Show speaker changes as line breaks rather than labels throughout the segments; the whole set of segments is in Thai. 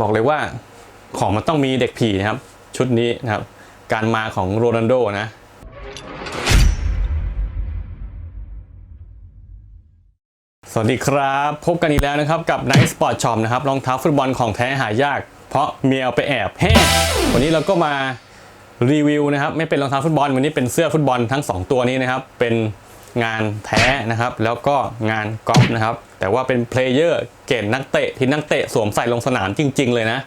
บอกเลยว่าของมันต้องมีเด็กผีนะครับ ชุดนี้นะครับ การมาของโรนัลโดนะสวัสดีครับ พบกันอีกแล้วนะครับกับ Night Sport Shop นะครับรองเท้าฟุตบอลของแท้หายาก เพราะเมียเอาไปแอบแฮ่วันนี้เราก็มารีวิวนะครับ ไม่เป็นรองเท้าฟุตบอลวันนี้เป็นเสื้อฟุตบอลทั้ง 2 ตัวนี้นะครับ เป็น งานแท้นะครับ แล้วก็งานกอล์ฟนะครับ แต่ว่าเป็นเพลเยอร์เกณฑ์นักเตะที่นักเตะสวมใส่ลงสนามจริง ๆ เลยนะ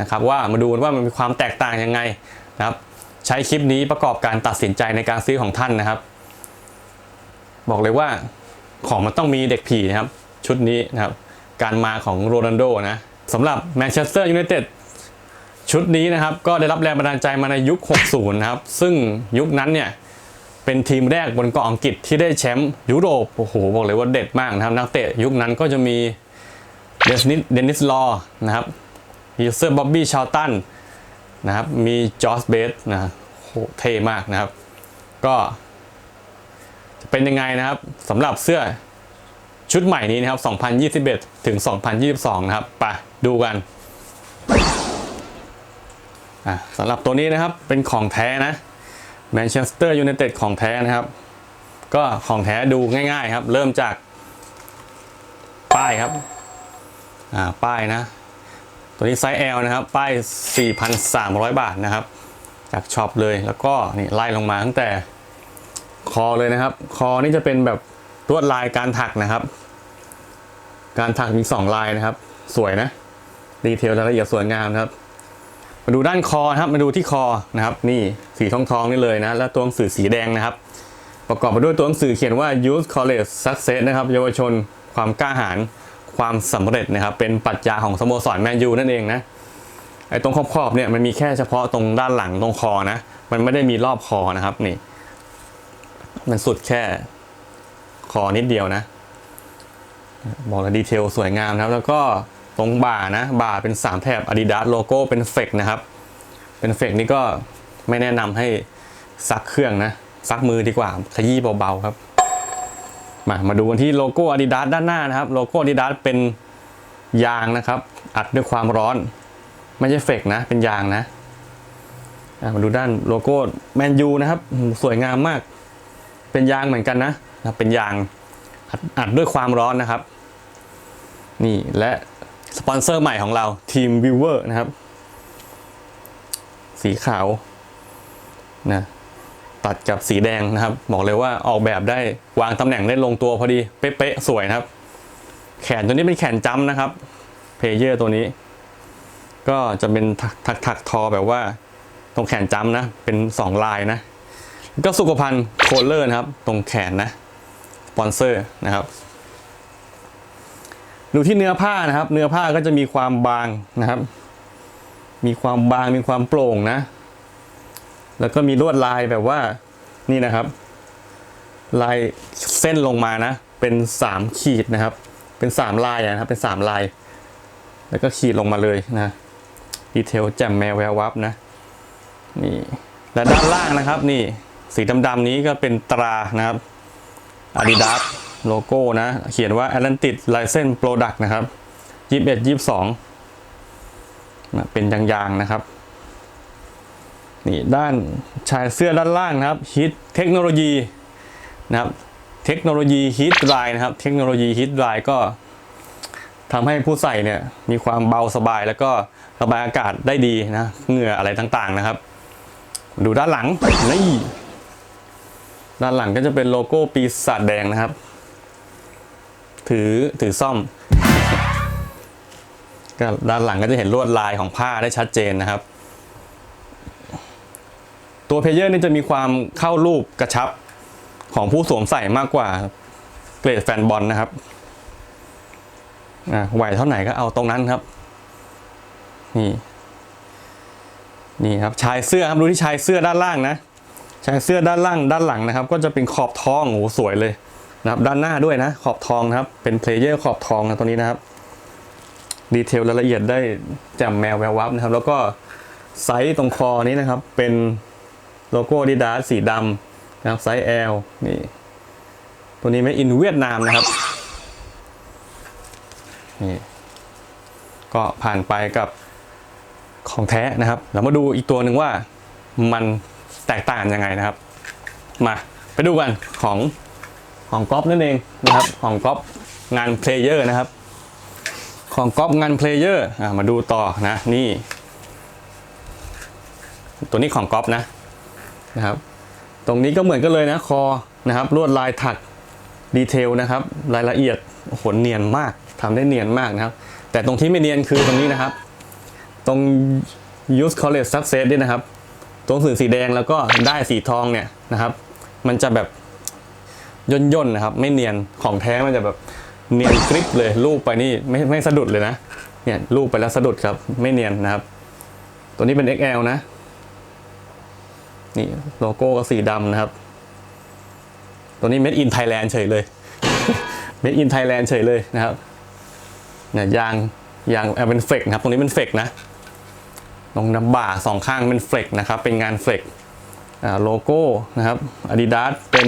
นะครับ ว่ามาดูว่ามันมีความแตกต่างยังไงนะครับใช้คลิปนี้ประกอบการตัดสินใจในการซื้อของท่านนะครับ บอกเลยว่าของมันต้องมีเด็กผีนะครับ ชุดนี้นะครับ การมาของโรนัลโดนะสำหรับแมนเชสเตอร์ยูไนเต็ดชุดนี้นะครับ ก็ได้รับแรงบันดาลใจมาในยุค 60 นะครับ ซึ่งยุคนั้นเนี่ย เป็นทีมแรกบนเกาะอังกฤษที่ได้แชมป์ยุโรป โอ้โห บอกเลยว่าเด็ดมากนะครับ นักเตะยุคนั้นก็จะมีเดนนิสเดนิสลอนะครับมีเซอร์บ๊อบบี้ชาวตันนะครับ มีจอร์จเบสนะโหเท่มากนะครับ ก็จะเป็นยังไงนะครับสำหรับเสื้อชุดใหม่นี้นะครับ 2021 ถึง 2022 นะครับไปดูกันสำหรับตัวนี้นะครับเป็นของแท้นะ แมนเชสเตอร์ยูไนเต็ดของแท้นะครับ ก็ของแท้ดูง่ายๆครับ เริ่มจาก ป้ายครับ อ่า ป้ายนะ ตัวนี้ไซส์ L นะครับ ป้าย 4,300 บาทนะครับ จากช็อปเลยแล้วก็นี่ไล่ลงมาตั้งแต่คอเลยนะครับ คอนี่จะเป็นแบบลวดลายการถักนะครับ การถักมี 2 ลายนะครับ สวยนะ ดีเทลรายละเอียดสวยงามนะครับ มาดูด้านคอนะครับมาดูที่คอนะครับนี่สีทองทองนี่เลยนะแล้วตัวหนังสือสีแดงนะครับ ประกอบไปด้วยตัวหนังสือเขียนว่า Youth College Success นะครับเยาวชนความกล้าหาญความสำเร็จนะครับเป็นปรัชญาของสโมสรแมนยูนั่นเองนะไอ้ตรงขอบๆเนี่ยมันมีแค่เฉพาะตรงด้านหลังตรงคอนะมันไม่ได้มีรอบคอนะครับนี่ มันสุดแค่คอนิดเดียวนะบอกเลยดีเทลสวยงามนะครับ แล้วก็ ตรงบ่านะบ่าเป็น 3 แถบ Adidas โลโก้เป็นเฟกนะครับ เป็นเฟกนี่ก็ไม่แนะนำให้ซักเครื่องนะ ซักมือดีกว่าขยี้เบาๆครับ มามาดูกันที่โลโก้ Adidas ด้านหน้านะครับ โลโก้ Adidas เป็นยางนะครับ อัดด้วยความร้อน ไม่ใช่เฟกนะ เป็นยางนะมาดูด้านโลโก้แมนยูนะครับสวยงามมาก เป็นยางเหมือนกันนะนะเป็นยางอัดอัดด้วยความร้อนนะครับ นี่และ สปอนเซอร์ใหม่ของเราทีมวิวเวอร์นะครับ สีขาวนะตัดกับสีแดงนะครับ บอกเลยว่าออกแบบได้วางตำแหน่งได้ลงตัวพอดี เป๊ะๆสวยนะครับ แขนตัวนี้เป็นแขนจ้ำนะครับเพเยอร์ตัวนี้ ก็จะเป็นถักถักทอแบบว่า ตรงแขนจ้ำนะ เป็นสองลายนะ ก็สุขภัณฑ์โคลเลอร์นะครับ ตรงแขนนะสปอนเซอร์นะครับ ดูที่เนื้อผ้านะครับ เนื้อผ้าก็จะมีความบางนะครับ มีความบางมีความโปร่งนะ แล้วก็มีลวดลายแบบว่านี่นะครับ ลายเส้นลงมานะ เป็นสามขีดนะครับ เป็นสามลายนะครับ เป็นสามลาย แล้วก็ขีดลงมาเลยนะดีเทลแจ่มแมวแวววับนะนี่และด้านล่างนะครับ นี่สีดำๆนี้ก็เป็นตรานะครับ Adidas โลโก้นะ เขียนว่า Atlantic License Product นะครับ21 22นะเป็นยางๆนะครับ นี่ด้านชายเสื้อด้านล่างนะครับฮิตเทคโนโลยีนะครับ เทคโนโลยีฮีทไดนะครับ เทคโนโลยีฮีทไดก็ทำให้ผู้ใส่เนี่ยมีความเบาสบายแล้วก็ระบายอากาศได้ดีนะเหงื่ออะไรต่างๆนะครับ ดูด้านหลังนี่ด้านหลังก็จะเป็นโลโก้ปีศาจแดงนะครับ ถือถือซ่อม ก็ด้านหลังก็จะเห็นลวดลายของผ้าได้ชัดเจนนะครับ ตัวเพลเยอร์นี่จะมีความเข้ารูปกระชับของผู้สวมใส่มากกว่าเกรดแฟนบอลนะครับไหวเท่าไหร่ก็เอาตรงนั้นครับ นี่ นี่ครับชายเสื้อครับดูที่ชายเสื้อด้านล่างนะชายเสื้อด้านล่างด้านหลังนะครับ ก็จะเป็นขอบท้องโอ้สวยเลย นะครับด้านหน้าด้วยนะ ขอบทองนะครับ เป็นเพลเยอร์ขอบทองนะตัวนี้นะครับ ดีเทลรายละเอียดได้แจ่มแมวแวววับนะครับ แล้วก็ไซส์ตรงคอนี้นะครับ เป็นโลโก้ดีดาสีดำนะครับไซส์ L นี่ ตัวนี้ไม่อินเวียดนามนะครับนี่ก็ผ่านไปกับของแท้นะครับ เรามาดูอีกตัวหนึ่งว่ามันแตกต่างยังไงนะครับ มาไปดูกันของ ของก๊อฟนั่นเองนะครับของก๊อฟงานเพลเยอร์นะครับ ของก๊อฟงานเพลเยอร์มาดูต่อนะนี่ ตัวนี้ของก๊อฟนะนะครับ ตรงนี้ก็เหมือนกันเลยนะคอนะครับลวดลายถักดีเทลนะครับ รายละเอียดโอ้โหเนียนมากทำได้เนียนมากนะครับ แต่ตรงที่ไม่เนียนคือตรงนี้นะครับ ตรง use college success นี่นะครับตรงสื่อสีแดงแล้วก็ได้สีทองเนี่ยนะครับ มันจะแบบ ย่นย่นๆนะครับ ไม่เนียนของแท้มันจะแบบเนียนกริบเลยรูปไปนี่ไม่ไม่สะดุดเลยนะเนี่ยรูปไปแล้วสะดุดครับ ไม่เนียนนะครับ ตัวนี้เป็น XL นะ นี่โลโก้ก็สีดำนะครับ ตัวนี้ Made in Thailand เฉยเลย Made in Thailand เฉยเลยนะครับเนี่ยยางยางเป็นเฟกนะครับ ตรงนี้เป็นเฟกนะตรงน้ำบ่าสองข้างเป็นเฟกนะครับ เป็นงานเฟกโลโก้นะครับ Adidas เป็น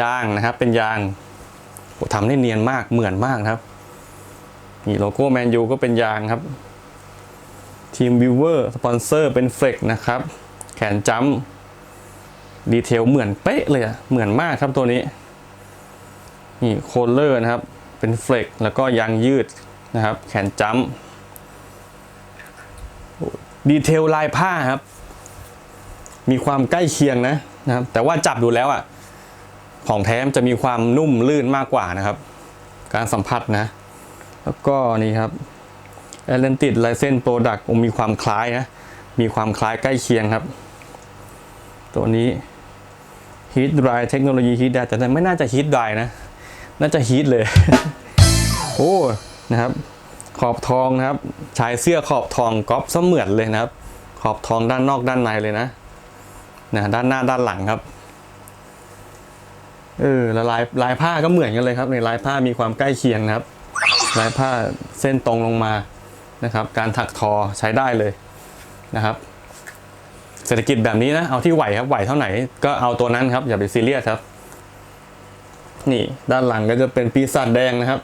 ยางนะครับ เป็นยางทำได้เนียนมากเหมือนมากครับ นี่โลโก้แมนยูก็เป็นยางครับ ทีมวิวเวอร์สปอนเซอร์เป็นเฟกนะครับ แขนจัมดีเทลเหมือนเป๊ะเลยอะเหมือนมากครับตัวนี้ นี่โคลเลอร์นะครับ เป็นเฟกแล้วก็ยางยืดนะครับ แขนจัมดีเทลลายผ้าครับ มีความใกล้เคียงนะนะครับ แต่ว่าจับดูแล้วอะ ของแท้มจะมีความนุ่มลื่นมากกว่านะครับ การสัมผัสนะ แล้วก็นี่ครับแอตแลนติ l ไลเซนโปรดักต์มีความคล้ายนะ มีความคล้ายใกล้เคียงครับ ตัวนี้ Heat Dry เทคโนโลยี Heat Dry แต่ไม่น่าจะ Heat Dry นะ น่าจะ Heat เลย โอ้นะครับ ขอบทองนะครับ ชายเสื้อขอบทองก๊อปเสมือนเลยนะครับ ขอบทองด้านนอกด้านในเลยนะนะด้านหน้าด้านหลังครับ เออแล้วลายลายผ้าก็เหมือนกันเลยครับในลายผ้ามีความใกล้เคียงครับ ลายผ้าเส้นตรงลงมานะครับ การถักทอใช้ได้เลยนะครับ เศรษฐกิจแบบนี้นะเอาที่ไหวครับไหวเท่าไหร่ก็เอาตัวนั้นครับอย่าไปซีเรียสครับ นี่ด้านหลังก็จะเป็นปีศาจแดงนะครับ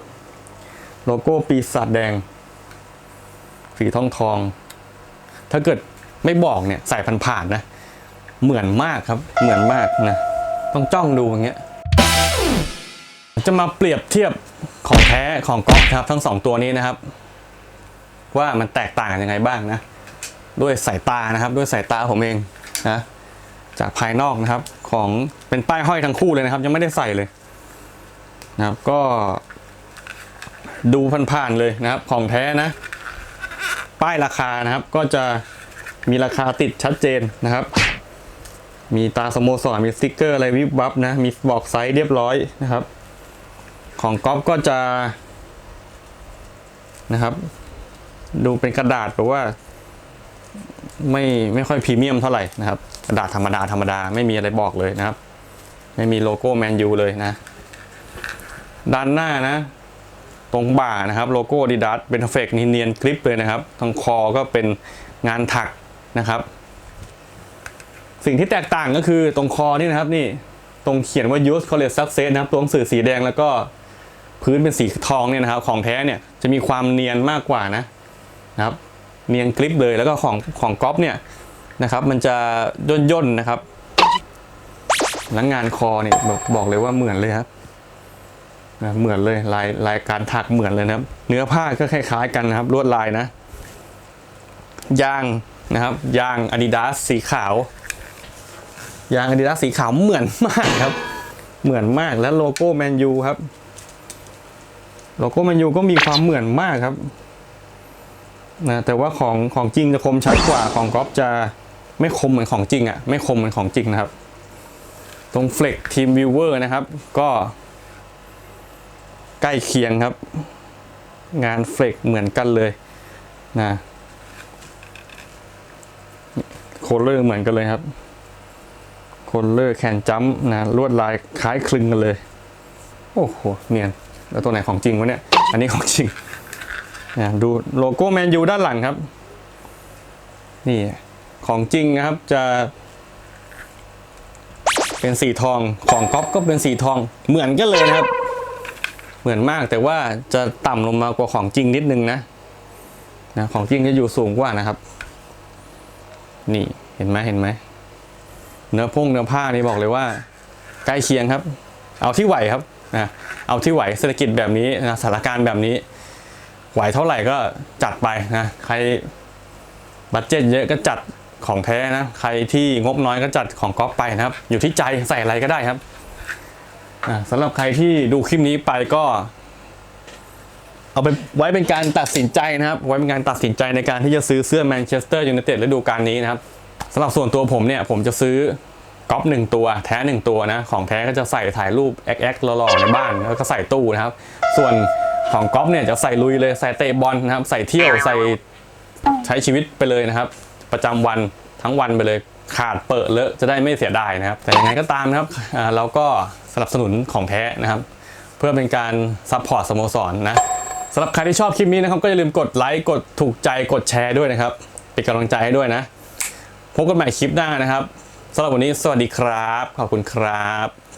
โลโก้ปีศาจแดงสีทองทอง ถ้าเกิดไม่บอกเนี่ยใส่ผ่านๆนะ เหมือนมากครับ เหมือนมากนะ ต้องจ้องดูอย่างเงี้ย จะมาเปรียบเทียบของแท้ของก๊อฟครับทั้งสองตัวนี้นะครับ ว่ามันแตกต่างกันยังไงบ้างนะ ด้วยสายตานะครับ ด้วยสายตาผมเองนะจากภายนอกนะครับของเป็นป้ายห้อยทั้งคู่เลยนะครับ ยังไม่ได้ใส่เลยนะครับ ก็ ดูผ่านๆเลยนะครับ ของแท้นะ ป้ายราคานะครับ ก็จะมีราคาติดชัดเจนนะครับ มีตาสโมสรมีสติกเกอร์อะไรวิบวับนะ มีบอกไซส์เรียบร้อยนะครับ ของก๊อฟก็จะนะครับ ดูเป็นกระดาษแบบว่า ไม่ไม่ค่อยพรีเมียมเท่าไหร่นะครับ กระดาษธรรมดาธรรมดาไม่มีอะไรบอกเลยนะครับ ไม่มีโลโก้แมนยูเลยนะ ด้านหน้านะ ตรงบ่านะครับ โลโก้ดีดัสเป็นเฟกเนียนคลิปเลยนะครับทางคอก็เป็นงานถักนะครับ สิ่งที่แตกต่างก็คือตรงคอนี่นะครับนี่ตรงเขียนว่า use college success นะครับ ตัวหนังสือสีแดงแล้วก็ พื้นเป็นสีทองเนี่ยนะครับ ของแท้เนี่ยจะมีความเนียนมากกว่านะนะครับ เนียนกริปเลยแล้วก็ของของก๊อฟเนี่ยนะครับ มันจะย่นย่นๆนะครับแล้วงานคอเนี่ยบอกบอกเลยว่าเหมือนเลยครับนะเหมือนเลยลายลายการถักเหมือนเลยนะครับ เนื้อผ้าก็คล้ายๆกันนะครับ ลวดลายนะยางนะครับยาง Adidas สีขาวยาง Adidas สีขาวเหมือนมากครับ เหมือนมากแล้วโลโก้แมนยูครับ โลโก้แมนยูก็มีความเหมือนมากครับนะแต่ว่าของของจริงจะคมชัดกว่าของก๊อฟจะไม่คมเหมือนของจริงอะ่ะไม่คมเหมือนของจริงนะครับ ตรงเฟล็กทีมวิวเวอร์นะครับ ก็ใกล้เคียงครับ งานเฟล็กเหมือนกันเลยนะโคลเลอร์เหมือนกันเลยครับโคลเลอร์แคนจัมนะลวดลายคล้ายคลึงกันเลย โอ้โหเนียน แล้วตัวไหนของจริงวะเนี่ย อันนี้ของจริงนะดูโลโก้แมนยูด้านหลังครับ นี่ของจริงนะครับจะเป็นสีทองของก๊อฟก็เป็นสีทองเหมือนกันเลยนะครับ เหมือนมากแต่ว่าจะต่ำลงมากว่าของจริงนิดนึงนะนะของจริงจะอยู่สูงกว่านะครับ นี่เห็นไหมเห็นไหมเนื้อพงเนื้อผ้านี่บอกเลยว่า ใกล้เคียงครับ เอาที่ไหวครับนะ เอาที่ไหวเศรษฐกิจแบบนี้นะสถานการณ์แบบนี้ ไหวเท่าไหร่ก็จัดไปนะใครบัตเจ็ตเยอะก็จัดของแท้นะใครที่งบน้อยก็จัดของก๊อปไปนะครับ อยู่ที่ใจใส่อะไรก็ได้ครับสำหรับใครที่ดูคลิปนี้ไปก็ เอาไปไว้เป็นการตัดสินใจนะครับ ไว้เป็นการตัดสินใจในการที่จะซื้อเสื้อแมนเชสเตอร์ยูไนเต็ดฤดูกาลนี้นะครับสำหรับส่วนตัวผมเนี่ย ผมจะซื้อ ก๊อปหนึ่งตัวแท้หนึ่งตัวนะ ของแท้ก็จะใส่ถ่ายรูปแอ็กแอ็กหล่อๆในบ้านแล้วก็ใส่ตู้นะครับ ส่วนของก๊อปเนี่ยจะใส่ลุยเลยใส่เตะบอลนะครับ ใส่เที่ยวใส่ใช้ชีวิตไปเลยนะครับ ประจำวันทั้งวันไปเลยขาดเปิดเลอะจะได้ไม่เสียดายนะครับ แต่ยังไงก็ตามนะครับเราก็สนับสนุนของแท้นะครับ เพื่อเป็นการซัพพอร์ตสโมสรนะสำหรับใครที่ชอบคลิปนี้นะครับ ก็อย่าลืมกดไลค์กดถูกใจกดแชร์ด้วยนะครับ เป็นกำลังใจให้ด้วยนะ พบกันใหม่คลิปหน้านะครับ สำหรับวันนี้สวัสดีครับ ขอบคุณครับ